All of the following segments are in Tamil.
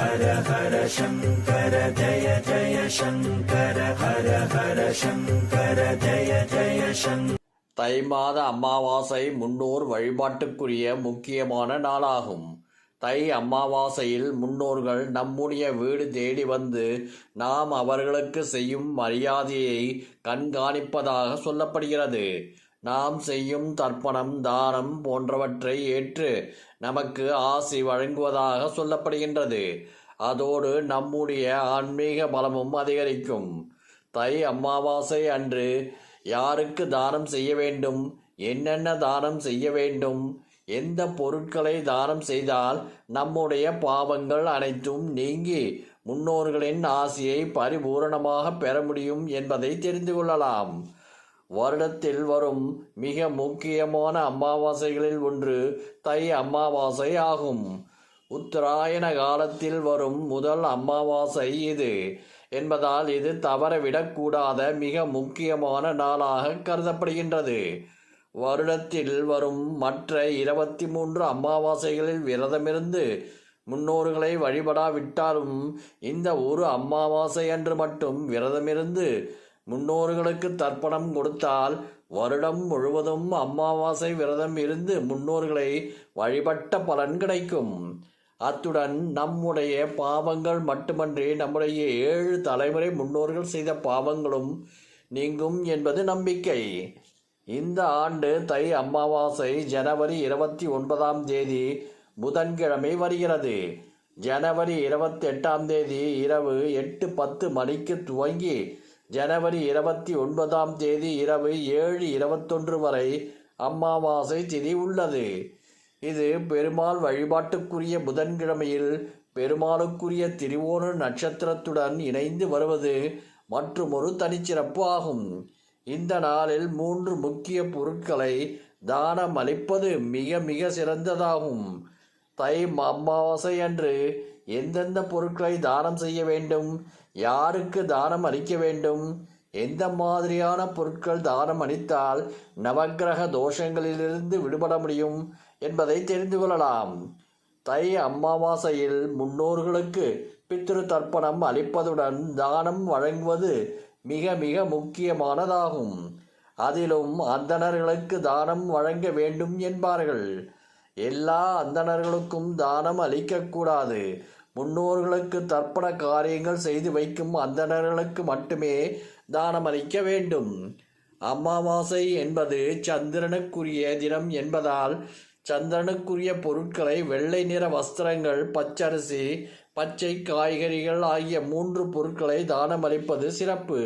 ஹர ஹர சங்கர ஜய ஜய சங்கர ஹர ஹர சங்கர ஜய ஜய சங்கர தை மாத அமாவாசை முன்னோர் வழிபாட்டுக்குரிய முக்கியமான நாளாகும். தை அமாவாசையில் முன்னோர்கள் நம்முடைய வீடு தேடி வந்து நாம் அவர்களுக்கு செய்யும் மரியாதையை கண்காணிப்பதாக சொல்லப்படுகிறது. நாம் செய்யும் தர்ப்பணம் தானம் போன்றவற்றை ஏற்று நமக்கு ஆசி வழங்குவதாக சொல்லப்படுகின்றது. அதோடு நம்முடைய ஆன்மீக பலமும் அதிகரிக்கும். தை அமாவாசை அன்று யாருக்கு தானம் செய்ய வேண்டும் என்னென்ன தானம் செய்ய வேண்டும் எந்த பொருட்களை தானம் செய்தால் நம்முடைய பாவங்கள் அனைத்தும் நீங்கி முன்னோர்களின் ஆசியை பரிபூரணமாக பெற முடியும் என்பதை தெரிந்து கொள்ளலாம். வருடத்தில் வரும் மிக முக்கியமான அமாவாசைகளில் ஒன்று தை அமாவாசை ஆகும். உத்தராயண காலத்தில் வரும் முதல் அமாவாசை இது. என்பதால் இது தவறவிடக்கூடாத மிக முக்கியமான நாளாக கருதப்படுகின்றது. வருடத்தில் வரும் மற்ற இருபத்தி மூன்று அமாவாசைகளில் விரதமிருந்து முன்னோர்களை வழிபடாவிட்டாலும் இந்த ஒரு அமாவாசை அன்று மட்டும் விரதமிருந்து முன்னோர்களுக்கு தர்ப்பணம் கொடுத்தால் வருடம் முழுவதும் அமாவாசை விரதம் இருந்து முன்னோர்களை வழிபட்ட பலன் கிடைக்கும். அத்துடன் நம்முடைய பாவங்கள் மட்டுமன்றி நம்முடைய ஏழு தலைமுறை முன்னோர்கள் செய்த பாவங்களும் நீங்கும் என்பது நம்பிக்கை. இந்த ஆண்டு தை அமாவாசை ஜனவரி இருபத்தி ஒன்பதாம் தேதி புதன்கிழமை வருகிறது. ஜனவரி இருபத்தி எட்டாம் தேதி இரவு எட்டு பத்து மணிக்கு துவங்கி ஜனவரி இருபத்தி ஒன்பதாம் தேதி இரவு ஏழு இருபத்தொன்று வரை அம்மாவாசை திதி உள்ளது. இது பெருமாள் வழிபாட்டுக்குரிய புதன்கிழமையில் பெருமாளுக்குரிய திருவோண நட்சத்திரத்துடன் இணைந்து வருவது மற்றும் ஒரு தனிச்சிறப்பு ஆகும். இந்த நாளில் மூன்று முக்கிய பொருட்களை தானம் அளிப்பது மிக மிக சிறந்ததாகும். தை அமாவாசை அன்று எந்தெந்த பொருட்களை தானம் செய்ய வேண்டும்? யாருக்கு தானம் அளிக்க வேண்டும்? எந்த மாதிரியான பொருட்கள் தானம் அளித்தால் நவக்கிரக தோஷங்களிலிருந்து விடுபட முடியும் என்பதை தெரிந்து கொள்ளலாம். தை அமாவாசையில் முன்னோர்களுக்கு பித்ரு தர்ப்பணம் அளிப்பதுடன் தானம் வழங்குவது மிக மிக முக்கியமானதாகும். அதிலும் அந்தணர்களுக்கு தானம் வழங்க வேண்டும் என்பார்கள். எல்லா அந்தணர்களுக்கும் தானம் அளிக்கக்கூடாது. முன்னோர்களுக்கு தர்ப்பண காரியங்கள் செய்து வைக்கும் அந்தணர்களுக்கு மட்டுமே தானம் அளிக்க வேண்டும். அமாவாசை என்பது சந்திரனுக்குரிய தினம் என்பதால் சந்திரனுக்குரிய பொருட்களை வெள்ளை நிற வஸ்திரங்கள் பச்சரிசி பச்சை காய்கறிகள் ஆகிய மூன்று பொருட்களை தானமளிப்பது சிறப்பு.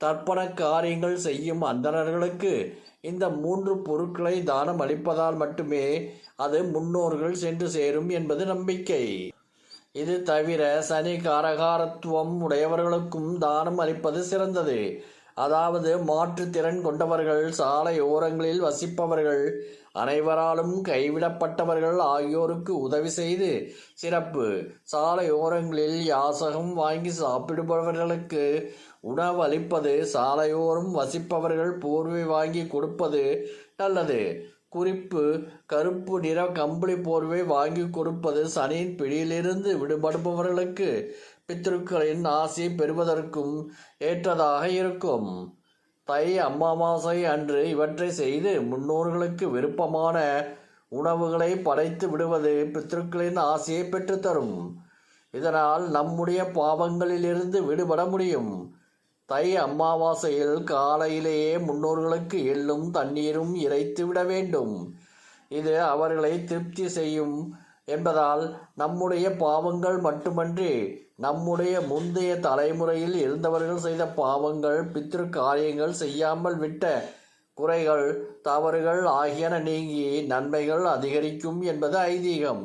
தர்ப்பண காரியங்கள் செய்யும் அந்தணர்களுக்கு இந்த மூன்று பொருட்களை தானம் அளிப்பதால் மட்டுமே அது முன்னோர்கள் சென்று சேரும் என்பது நம்பிக்கை. இது தவிர சனி காரகாரத்துவம் உடையவர்களுக்கும் தானம் அளிப்பது சிறந்தது. அதாவது மாற்றுத்திறன் கொண்டவர்கள் சாலை ஓரங்களில் வசிப்பவர்கள் அனைவராலும் கைவிடப்பட்டவர்கள் ஆகியோருக்கு உதவி செய்து சிறப்பு. சாலை ஓரங்களில் யாசகம் வாங்கி சாப்பிடுபவர்களுக்கு உணவு அளிப்பது சாலையோரம் வசிப்பவர்கள் போர்வை வாங்கி கொடுப்பது நல்லது. குறிப்பு கருப்பு நிற கம்பளி போர்வை வாங்கி கொடுப்பது சனியின் பிடியிலிருந்து விடுபடுபவர்களுக்கு பித்ருக்களின் ஆசை பெறுவதற்கும் ஏற்றதாக இருக்கும். தை அமாவாசை அன்று இவற்றை செய்து முன்னோர்களுக்கு விருப்பமான உணவுகளை படைத்து விடுவது பித்ருக்களின் ஆசையை பெற்றுத்தரும். இதனால் நம்முடைய பாவங்களிலிருந்து விடுபட முடியும். தை அமாவாசையில் காலையிலேயே முன்னோர்களுக்கு எள்ளும் தண்ணீரும் இறைத்து விட வேண்டும். இது அவர்களை திருப்தி செய்யும் என்பதால் நம்முடைய பாவங்கள் மட்டுமன்றி நம்முடைய முந்தைய தலைமுறையில் இருந்தவர்கள் செய்த பாவங்கள் பித்ரு காரியங்கள் செய்யாமல் விட்ட குறைகள் தவறுகள் ஆகியன நீங்கி நன்மைகள் அதிகரிக்கும் என்பது ஐதீகம்.